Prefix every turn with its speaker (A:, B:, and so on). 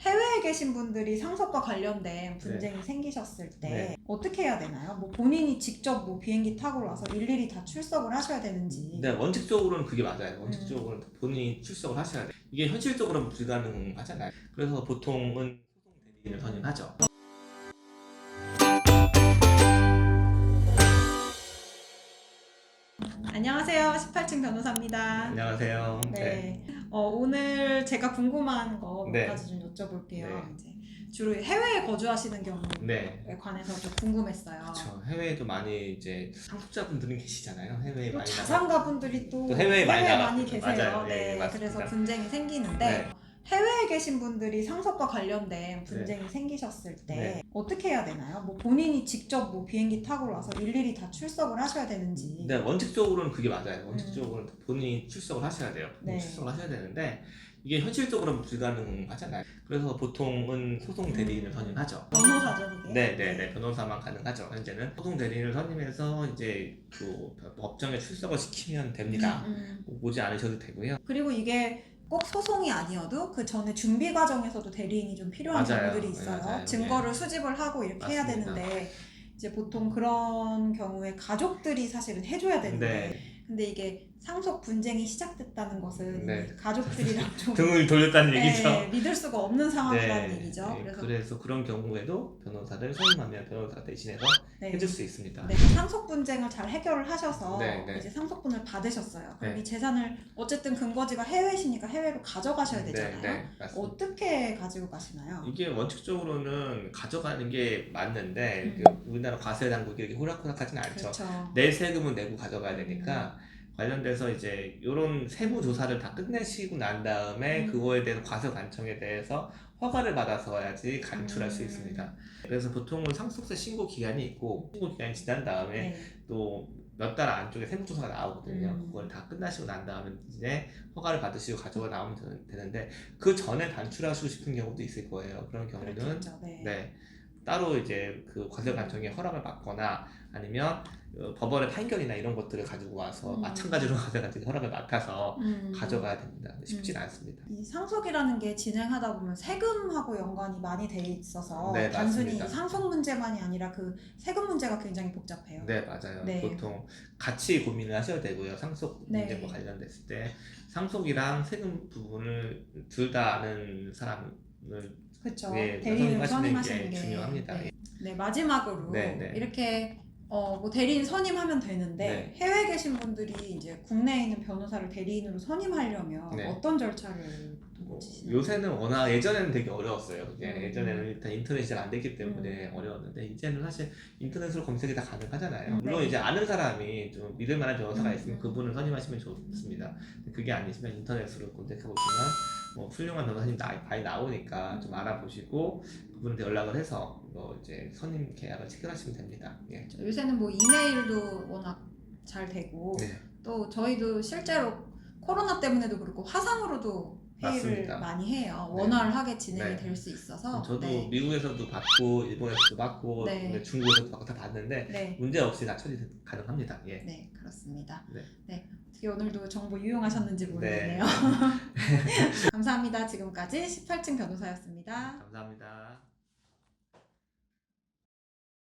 A: 해외에 계신 분들이 상속과 관련된 분쟁이 생기셨을 때
B: 네.
A: 어떻게 해야 되나요? 뭐 본인이 직접 뭐 비행기 타고 와서 일일이 다 출석을 하셔야 되는지.
B: 네, 원칙적으로는 그게 맞아요. 원칙적으로는 본인이 출석을 하셔야 돼 요. 이게 현실적으로는 불가능하잖아요. 그래서 보통은 소송 대리인을 선임하죠.
A: 안녕하세요. 18층 변호사입니다.
B: 안녕하세요.
A: 네. 어, 오늘 제가 궁금한 거 몇
B: 네.
A: 가지 좀 여쭤볼게요.
B: 네.
A: 이제 주로 해외에 거주하시는 경우에
B: 네.
A: 관해서 좀 궁금했어요.
B: 그렇죠. 해외에도 많이 이제 상속자분들은 계시잖아요. 해외에
A: 또
B: 많이 나가.
A: 자산가분들이 또,
B: 또 해외에 많이 나가-
A: 많이 계세요.
B: 맞아요.
A: 네,
B: 예, 맞습니다.
A: 그래서 분쟁이 생기는데
B: 네.
A: 해외에 계신 분들이 상속과 관련된 분쟁이 생기셨을 때
B: 네.
A: 어떻게 해야 되나요? 뭐 본인이 직접 뭐 비행기 타고 와서 일일이 다 출석을 하셔야 되는지.
B: 네, 원칙적으로는 그게 맞아요. 원칙적으로는 본인이 출석을 하셔야 돼요.
A: 네.
B: 출석을 하셔야 되는데 이게 현실적으로는 불가능하잖아요. 그래서 보통은 소송 대리인을 선임하죠.
A: 변호사죠, 그게.
B: 네, 네, 네. 변호사만 가능하죠. 현재는 소송 대리인을 선임해서 이제 그 법정에 출석을 시키면 됩니다.
A: 음, 음.
B: 오지 않으셔도 되고요.
A: 그리고 이게 꼭 소송이 아니어도 그 전에 준비 과정에서도 대리인이 좀 필요한
B: 맞아요.
A: 경우들이 있어요.
B: 네, 맞아요.
A: 증거를 수집을 하고 이렇게 해야
B: 맞습니다.
A: 되는데 이제 보통 그런 경우에 가족들이 사실은 해줘야 되는데
B: 네.
A: 근데 이게 상속 분쟁이 시작됐다는 것은
B: 네.
A: 가족들이랑 좀
B: 등을 돌렸다는
A: 네,
B: 얘기죠.
A: 믿을 수가 없는 상황이라는
B: 네,
A: 얘기죠.
B: 네,
A: 그래서
B: 그래서 그런 경우에도 변호사를 선임하면 변호사가 대신해서
A: 네.
B: 해줄 수 있습니다.
A: 네, 상속 분쟁을 잘 해결을 하셔서
B: 네, 네.
A: 이제 상속분을 받으셨어요. 그럼
B: 네.
A: 이 재산을 어쨌든 근거지가 해외시니까 해외로 가져가셔야 되잖아요.
B: 네, 네, 맞습니다.
A: 어떻게 가지고 가시나요?
B: 이게 원칙적으로는 가져가는 게 맞는데
A: 음.
B: 그 우리나라 과세 당국이 이렇게 호락호락하지는 않죠.
A: 그렇죠.
B: 내 세금은 내고 가져가야 되니까 관련돼서 이제 이런 세무 조사를 다 끝내시고 난 다음에
A: 음.
B: 그거에 대해서 과세 관청에 대해서 허가를 받아서야지 간출할 수
A: 음.
B: 있습니다. 그래서 보통은 상속세 신고 기간이 있고 신고 기간이 지난 다음에
A: 네.
B: 또몇 달 안쪽에 세무조사가 나오거든요.
A: 음.
B: 그걸 다 끝나시고 난 다음에 이제 허가를 받으시고 가져가 나오면 되- 되는데 그 전에 단출하시고 싶은 경우도 있을 거예요. 그런 경우는.
A: 네.
B: 네 따로 이제 그 과세관청의 허락을 받거나 아니면 어, 법원의 판결이나 이런 것들을 가지고 와서
A: 음.
B: 마찬가지로 과세관청이 허락을 맡아서
A: 음.
B: 가져가야 됩니다. 쉽진 않습니다.
A: 이 상속이라는 게 진행하다 보면 세금하고 연관이 많이 돼 있어서
B: 네,
A: 단순히. 상속 문제만이 아니라 그 세금 문제가 굉장히 복잡해요.
B: 네 맞아요.
A: 네.
B: 보통 같이 고민을 하셔야 되고요. 상속
A: 네.
B: 문제와 관련됐을 때 상속이랑 세금 부분을 둘 다 아는 사람을
A: 그렇죠.
B: 예,
A: 대리인을
B: 선임하시는
A: 선임하시는 게게
B: 중요합니다.
A: 네. 네, 마지막으로
B: 네, 네.
A: 이렇게 어, 뭐 대리인 선임하면 되는데
B: 네.
A: 해외에 계신 분들이 이제 국내에 있는 변호사를 대리인으로 선임하려면
B: 네.
A: 어떤 절차를
B: 뭐? 요새는 워낙 예전에는 되게 어려웠어요. 그게
A: 음.
B: 예전에는 일단 인터넷이 잘 안 됐기 때문에 어려웠는데 이제는 사실 인터넷으로 검색이 다 가능하잖아요.
A: 음,
B: 물론
A: 네.
B: 이제 아는 사람이 좀 믿을 만한 변호사가
A: 음,
B: 있으면
A: 음.
B: 그분을 선임하시면 좋습니다. 그게 아니시면 인터넷으로 검색해 보시면 뭐 훌륭한 변호사님 나, 많이 나오니까 좀
A: 음.
B: 알아보시고 그분한테 연락을 해서 뭐 이제 선임 계약을 체결하시면 됩니다. 예.
A: 요새는 뭐 이메일도 워낙 잘 되고
B: 네.
A: 또 저희도 실제로 코로나 때문에도 그렇고 화상으로도 회의를
B: 맞습니다.
A: 많이 해요.
B: 네.
A: 원활하게 진행이
B: 네.
A: 될 수 있어서
B: 저도
A: 네.
B: 미국에서도 받고 일본에서도 받고
A: 네.
B: 근데 중국에서도 받고 다 받는데
A: 네.
B: 문제 없이 다 처리 가능합니다. 예.
A: 네, 그렇습니다.
B: 네.
A: 네. 어떻게 오늘도 정보 유용하셨는지 모르겠네요.
B: 네.
A: 감사합니다. 지금까지 18층 변호사였습니다.
B: 감사합니다.